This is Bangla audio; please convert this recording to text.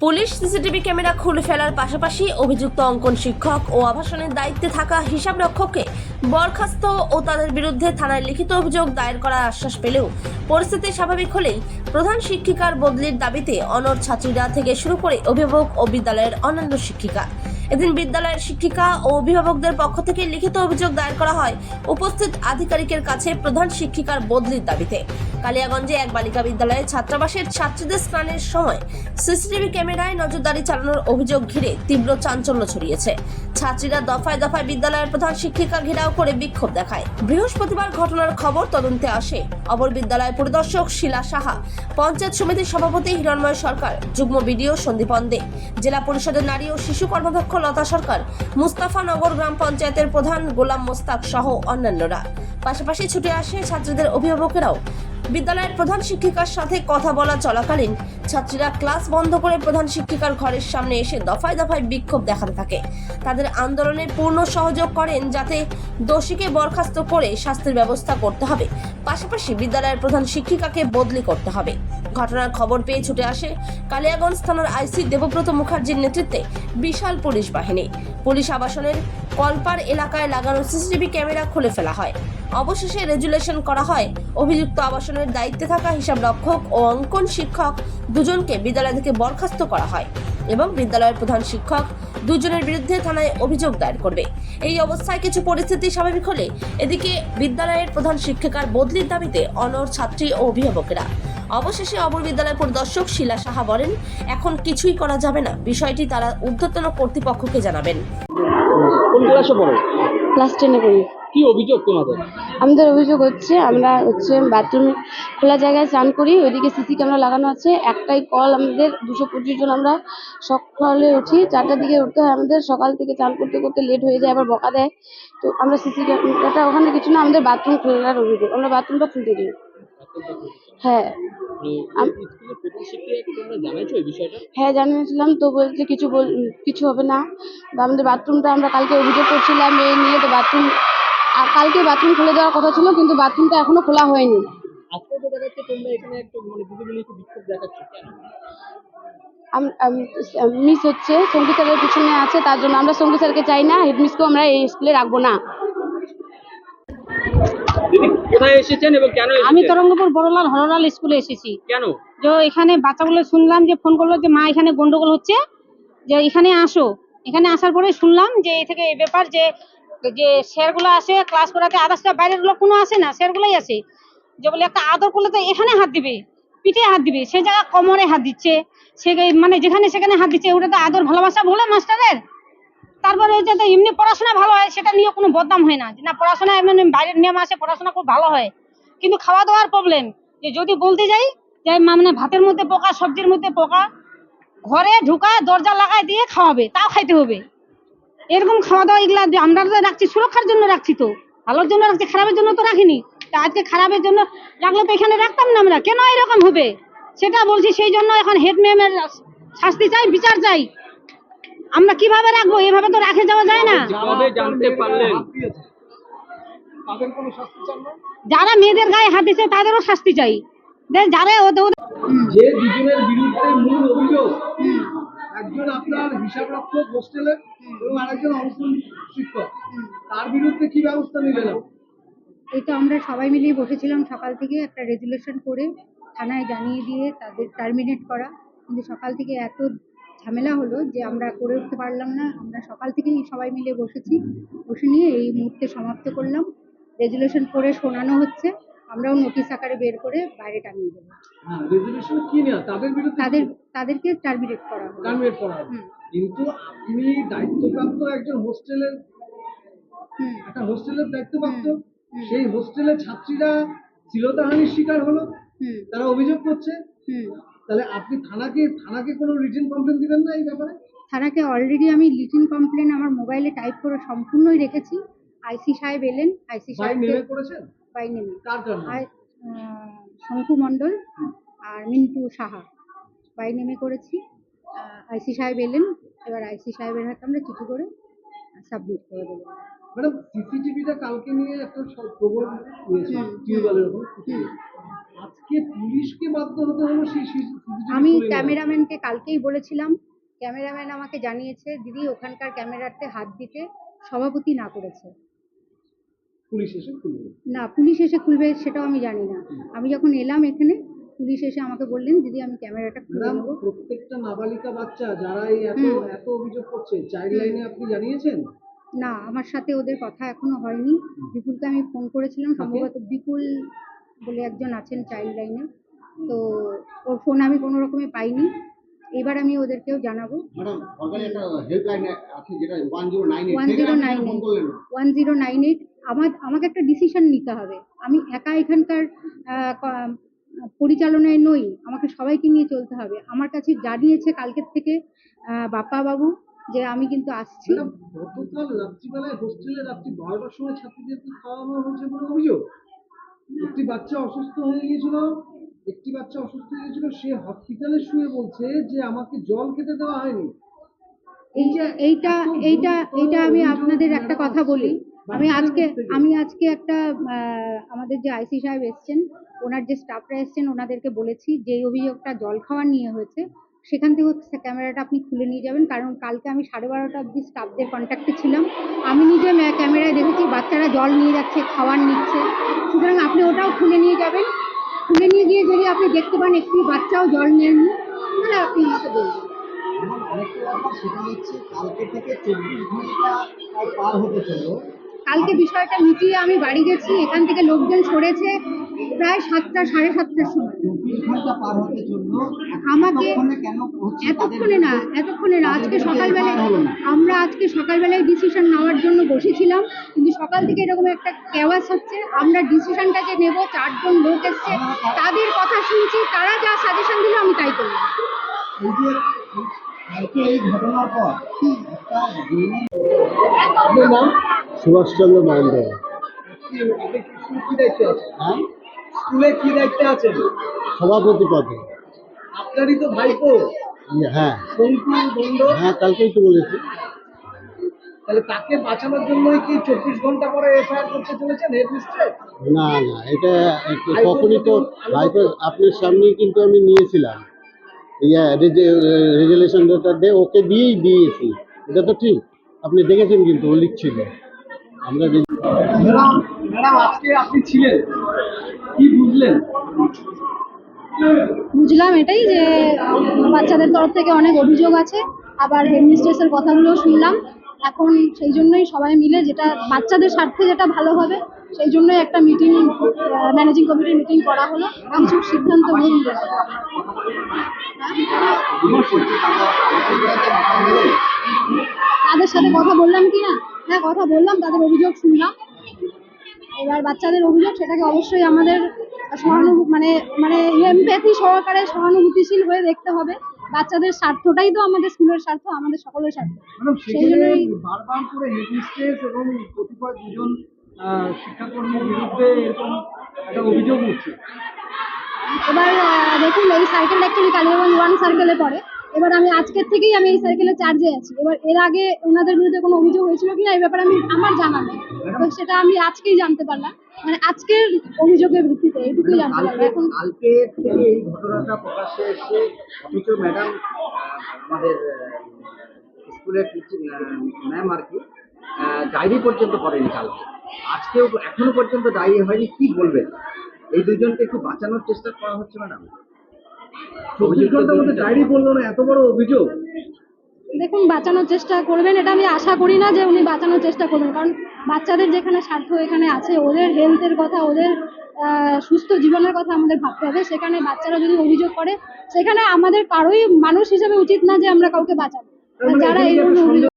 পুলিশ সিসিটিভি ক্যামেরা খুলে ফেলার পাশাপাশি অভিযুক্ত অঙ্কন শিক্ষক ও আবাসনের দায়িত্বে থাকা হিসাবরক্ষককে বরখাস্ত ও তাদের বিরুদ্ধে থানায় লিখিত অভিযোগ দায়ের করার আশ্বাস পেলেও পরিস্থিতি স্বাভাবিক হলেই প্রধান শিক্ষিকার বদলির দাবিতে অনর ছাত্রীরা থেকে শুরু করে অভিভাবক ও বিদ্যালয়ের অন্যান্য শিক্ষিকা। এদিন বিদ্যালয়ের শিক্ষিকা ও অভিভাবকদের পক্ষ থেকে লিখিত অভিযোগ দায়ের করা হয়। উপস্থিত আধিকারিকের কাছে প্রধান শিক্ষিকার বদলির দাবিতে। কালিয়াগঞ্জে এক বালিকা বিদ্যালয়ে ছাত্রাবাসের ছাত্রীদের স্নানের সময় সিসিটিভি ক্যামেরায় নজরদারি চালানোর অভিযোগ ঘিরে তীব্র চাঞ্চল্য ছড়িয়েছে। ছাত্রীরা দফায় দফায় বিদ্যালয়ের প্রধান শিক্ষিকা ঘেরাও করে বিক্ষোভ দেখায়। বৃহস্পতিবার ঘটনার খবর তদন্তে আসে। অপর বিদ্যালয় পরিদর্শক শিলা সাহা, পঞ্চায়েত সমিতির সভাপতি হিরণময় সরকার, যুগ্ম বিডিও সন্দীপন দে জেলা পরিষদের নারী ও শিশু কর্মাধ্যক্ষ লতা সরকার মুস্তাফানগর গ্রাম পঞ্চায়েতের প্রধান গোলাম মোস্তাক সহ অন্যান্যরা। পাশাপাশি ছুটে আসে ছাত্রীদের অভিভাবকেরাও। বিদ্যালয়ের প্রধান শিক্ষিকার সাথে কথা বলা চলাকালীন ছাত্রীরা ক্লাস বন্ধ করে প্রধান শিক্ষিকার ঘরের সামনে এসে দফায় দফায় বিক্ষোভ দেখাতে থাকে। তাদের আন্দোলনে পূর্ণ সহযোগ করেন যাতে দোষীকে বরখাস্ত করে শাস্তির ব্যবস্থা করতে হবে। পাশাপাশি বিদ্যালয়ের প্রধান শিক্ষিকাকে বদলি করতে হবে। ঘটনার খবর পেয়ে ছুটে আসে কালিয়াগঞ্জ থানার আইসি দেবব্রত মুখার্জির নেতৃত্বে বিশাল পুলিশ বাহিনী। পুলিশ আবাসনের কলপার এলাকায় লাগানো সিসিটিভি ক্যামেরা খুলে ফেলা হয়। অবশেষে রেজুলেশন করা হয়। অভিযুক্ত আবাসনের দায়িত্বে থাকা হিসাব রক্ষক ও অঙ্কন শিক্ষক দুজনকে বিদ্যালয় থেকে বরখাস্ত করা হয় এবং বিদ্যালয়ের প্রধান শিক্ষক দুজনের বিরুদ্ধে থানায় অভিযোগ দায়ের করবে। এই অবস্থায় কিছু পরিস্থিতি স্বাভাবিক হলে এদিকে বিদ্যালয়ের প্রধান শিক্ষিকার বদলির দাবিতে অনর ছাত্রী ও অভিভাবকেরা অবশেষে অবর বিদ্যালয় পরিদর্শক শিলা সাহা বলেন এখন কিছুই করা যাবে না। বিষয়টি তারা ঊর্ধ্বতন কর্তৃপক্ষকে জানাবেন। কোন ক্লাসে পড়ো? ক্লাস টেনে করি কি অভিযোগ তোমাদের? আমাদের অভিযোগ হচ্ছে আমরা হচ্ছে বাথরুমে খোলা জায়গায় স্নান করি ওইদিকে সিসি ক্যামেরা লাগানো আছে। একটাই কল আমাদের দুশো পঁচিশ জন আমরা সকালে উঠি। চারটার দিকে উঠতে হয় আমাদের সকাল থেকে স্নান করতে করতে লেট হয়ে যায় আবার বকা দেয়। তো আমরা সিসি ক্যামেরাটা ওখানে কিছু না আমাদের বাথরুম খোলার অভিযোগ। আমরা বাথরুমটা খুলতে দিই। হ্যাঁ। হ্যাঁ জানিয়েছিলাম তো বলছে কিছু বল কিছু হবে না। আমাদের বাথরুমটা আমরা কালকে অভিযোগ করছিলাম এই নিয়ে তো বাথরুম আর কালকে বাথরুম খুলে দেওয়ার কথা ছিল কিন্তু বাথরুমটা এখনও খোলা হয়নি। একটু মানে মিস হচ্ছে সংগীত স্যারের পিছনে আছে তার জন্য আমরা সংগীত স্যারকে চাই না হেডমিসকেও আমরা এই স্কুলে রাখব না। দিদি কোথায় এসেছেন এবং কেন আমি তরঙ্গপুর বড়লাল হরলাল স্কুলে এসেছি। কেন? যে এখানে বাচ্চাগুলো শুনলাম যে ফোন করল যে মা এখানে গন্ডগোল হচ্ছে যে এখানে আসো। এখানে আসার পরে শুনলাম যে এই থেকে এই ব্যাপার যে যে স্যারগুলো আসে ক্লাস করাতে আদার্সটা বাইরের লোক কোনো আসে না স্যারগুলোই আসে। যে বলে একটা আদর করলে তো এখানে হাত দিবে পিঠে হাত দিবে সে জায়গা কোমরে হাত দিচ্ছে। সে মানে যেখানে সেখানে হাত দিচ্ছে ওটা তো আদর ভালোবাসা বলে মাস্টারের। তারপরে এমনি পড়াশোনা ভালো হয় সেটা নিয়ে কোনো বদনাম হয় না। যে না, পড়াশোনা মানে বাইরের নিয়ম আসে পড়াশোনা খুব ভালো হয়। কিন্তু খাওয়া দাওয়ার প্রবলেম যে যদি বলতে যাই, যে মানে ভাতের মধ্যে পোকা, সবজির মধ্যে পোকা, ঘরে ঢুকা, দরজা লাগাই দিয়ে খাওয়াবে, তাও খাইতে হবে। এরকম খাওয়া দাওয়া এগুলা আমরা তো রাখছি, সুরক্ষার জন্য রাখছি তো। ভালোর জন্য রাখছি, খারাপের জন্য তো রাখিনি। তা আজকে খারাপের জন্য রাখলে তো এখানে রাখতাম না আমরা। কেন এরকম হবে? সেটা বলছি, সেই জন্য এখন হেড ম্যামের শাস্তি চাই, বিচার চাই। আমরা কীভাবে রাখব? এভাবে তো রাখে যাওয়া যায় না। জানতে পারলেন। যারা মেয়েদের গায়ে হাত দিচ্ছে তাদেরও শাস্তি চাই। যারা ওদের ওদের- যে দুজনের বিরুদ্ধে মূল অভিযোগ একজন আপনার হিসাব রক্ষক হোস্টেলের এবং আরেকজন অংশন শিক্ষক তার বিরুদ্ধে কি ব্যবস্থা নিলেন? এই তো আমরা সবাই বসেছিলাম সকাল থেকে একটা রেজুলেশন করে থানায় জানিয়ে দিয়ে তাদের টার্মিনেট করা। কিন্তু সকাল থেকে এত ঝামেলা হলো যে আমরা করে উঠতে পারলাম না আমরা সকাল থেকেই সবাই মিলে বসেছি। বসে নিয়ে এই মুহূর্তে সমাপ্ত করলাম। রেজুলেশন করে শোনানো হচ্ছে। আমরাও নোটিশ আকারে বের করে বাইরে টাঙিয়ে দেবো। হ্যাঁ তাদের তাদেরকে টার্মিনেট করা টার্মিনেট করা। কিন্তু আপনি দায়িত্বপ্রাপ্ত একজন হোস্টেলের হুম। একটা হোস্টেলের দায়িত্বপ্রাপ্ত সেই হোস্টেলের ছাত্রীরা শ্লীলতাহানির শিকার হলো। তারা অভিযোগ করছে। তাহলে আপনি থানাকে থানাকে কোনো রিটেন কমপ্লেন দিবেন না এই ব্যাপারে? থানাকে অলরেডি আমি লিটিন কমপ্লেন আমার মোবাইলে টাইপ করে সম্পূর্ণই রেখেছি। আইসি সাহেব এলেন আইসি সাহেব করেছেন? By name? আর শঙ্কু মণ্ডল আর মিন্টু সাহা। বাই নেমে করেছি। আইসি সাহেব এলেন এবার আইসি সাহেবের হাতে আমরা চিঠি করে সাবমিট করে দেবো। ম্যাডাম সিসিটিভিটা কালকে নিয়ে একটা হয়েছে। টিউবওয়েলের ওপর আজকে পুলিশকে বাধ্য হতে হলো সেই আমি ক্যামেরাম্যানকে কালকেই বলেছিলাম ক্যামেরাম্যান আমাকে জানিয়েছে দিদি ওখানকার ক্যামেরাতে হাত দিতে সভাপতি না করেছে। পুলিশ এসে খুলবে? না পুলিশ এসে খুলবে সেটাও আমি জানি না। আমি যখন এলাম এখানে পুলিশ এসে আমাকে বললেন দিদি আমি ক্যামেরাটা খুলে প্রত্যেকটা নাবালিকা বাচ্চা যারা এই এত এত অভিযোগ করছে চাইল্ড লাইনে আপনি জানিয়েছেন? না আমার সাথে ওদের কথা এখনও হয়নি। বিপুলকে আমি ফোন করেছিলাম সম্ভবত বিপুল বলে একজন আছেন চাইল্ড লাইনে তো ওর ফোন আমি কোনো রকমে পাইনি। এবার আমি ওদেরকেও জানাব। ওয়ান জিরো নাইন এইট আমার আমাকে একটা ডিসিশন নিতে হবে। আমি একা এখানকার পরিচালনায় নই আমাকে সবাইকে নিয়ে চলতে হবে। আমার কাছে জানিয়েছে কালকের থেকে বাপ্পা বাবু যে আমি কিন্তু আসছি। গতকাল রাত্রিবেলায় হোস্টেলে রাত্রি বারোটার সময় ছাত্রীদেরকে খাওয়ানো হয়েছে বলে অভিযোগ? একটি বাচ্চা অসুস্থ হয়ে গিয়েছিল একটি বাচ্চা অসুস্থ হয়ে গিয়েছিল সে হসপিটালে শুয়ে বলছে যে আমাকে জল খেতে দেওয়া হয়নি। এইটা এইটা এইটা আমি আপনাদের একটা কথা বলি। আমি আজকে আমি আজকে একটা আমাদের যে আইসি সাহেব এসছেন ওনার যে স্টাফরা এসছেন ওনাদেরকে বলেছি যে এই অভিযোগটা জল খাওয়া নিয়ে হয়েছে। সেখান থেকে হচ্ছে ক্যামেরাটা আপনি খুলে নিয়ে যাবেন। কারণ কালকে আমি সাড়ে বারোটা অবধি স্টাফদের কন্ট্যাক্টে ছিলাম। আমি নিজে ক্যামেরায় দেখেছি বাচ্চারা জল নিয়ে যাচ্ছে খাবার নিচ্ছে। সুতরাং আপনি ওটাও খুলে নিয়ে যাবেন। খুলে নিয়ে গিয়ে যদি আপনি দেখতে পান একটি বাচ্চাও জল নেননি তাহলে আপনি আমাকে বলবেন কালকে বিষয়টা মিটিয়ে আমি বাড়ি গেছি এখান থেকে লোকজন সরেছে। প্রায় সাতটা সাড়ে সাতটার সময়। আমাকে- এতক্ষণে না এতক্ষণে না আজকে সকালবেলায় আমরা আজকে সকালবেলায় ডিসিশন নেওয়ার জন্য বসেছিলাম কিন্তু সকাল থেকে এরকম একটা কেওয়াস হচ্ছে। আমরা ডিসিশনটা যে নেব চারজন লোক এসছে তাদের কথা শুনছি তারা যা সাজেশন দিল আমি তাই করলাম। নাম সুভাষচন্দ্র মহন্ত কি হ্যাঁ? স্কুলে কি দায়িত্বে আছেন? সভাপতি পদে। আপনারই তো ভাইপো। হ্যাঁ। সন্তু দণ্ড হ্যাঁ কালকেই তো বলেছি। তাহলে তাকে বাঁচানোর জন্যই কি চব্বিশ ঘণ্টা পরে এফআইআর করতে চলেছেন না না এটা কখনই তো হয়তো আপনার সামনেই কিন্তু আমি নিয়েছিলাম। ইয়া রেজুলেশনটা দিয়ে ওকে দিয়েই দিয়েছি। এটা তো ঠিক। আপনি দেখেছেন কিন্তু ও লিখছিল। আমরা ম্যাডাম ম্যাডাম আজকে আপনি ছিলেন। বুঝলেন? বুঝলাম এটাই যে, বাচ্চাদের তরফ থেকে অনেক অভিযোগ আছে। আবার হেডমিস্ট্রেসের কথাগুলো শুনলাম। এখন সেই জন্যই সবাই মিলে যেটা, বাচ্চাদের স্বার্থে যেটা ভালো হবে, সেই জন্যই একটা মিটিং ম্যানেজিং কমিটির মিটিং করা হলো। কিছু সিদ্ধান্ত হলো। তাদের সাথে কথা বললাম কি না? হ্যাঁ কথা বললাম, তাদের অভিযোগ শুনলাম। এবার বাচ্চাদের অভিযোগ, সেটাকে অবশ্যই আমাদের সহানুভূ মানে মানে এমপ্যাথি সহকারে সহানুভূতিশীল হয়ে দেখতে হবে। বাচ্চাদের স্বার্থটাই তো আমাদের স্কুলের স্বার্থ আমাদের সকলের স্বার্থ। সেই জন্যই- বারবার করে হেডমিস্ট্রেস এবং কতিপয় দুজন শিক্ষাকর্মীর বিরুদ্ধে এরকম একটা অভিযোগ উঠছে। এবার দেখুন এই সার্কেল অ্যাকচুয়ালি কালীবাবন ওয়ান সার্কেলে পড়ে। এবার আমি আজকের থেকেই আমি এই সার্কেলে চার্জে আছি। এবার এর আগে ওনাদের বিরুদ্ধে কোনো অভিযোগ হয়েছিল কিনা এই ব্যাপারে আমি আমার জানা নেই। তো সেটা আমি আজকেই জানতে পারলাম। মানে আজকের অভিযোগের ভিত্তিতে এইটুকুই জানতে পারলাম। এখন কালকে থেকে এই ঘটনাটা প্রকাশ্যে এসছে অথচ ম্যাডাম আমাদের স্কুলের ম্যাম আর কি ডায়েরি পর্যন্ত করেনি কালকে। আজকেও এখনও পর্যন্ত ডায়েরি হয়নি কি বলবেন? এই দুজনকে একটু বাঁচানোর চেষ্টা করা হচ্ছে ম্যাডাম চব্বিশ ঘণ্টার মধ্যে ডায়েরি করল না এত বড় অভিযোগ? দেখুন বাঁচানোর চেষ্টা করবেন এটা আমি আশা করি না যে উনি বাঁচানোর চেষ্টা করবেন কারণ বাচ্চাদের যেখানে স্বার্থ এখানে আছে ওদের হেলথের কথা ওদের আহ, সুস্থ জীবনের কথা আমাদের ভাবতে হবে। সেখানে বাচ্চারা যদি অভিযোগ করে সেখানে আমাদের কারোই মানুষ হিসেবে উচিত না যে আমরা কাউকে বাঁচাবো। যারা এই ধরনের অভিযোগ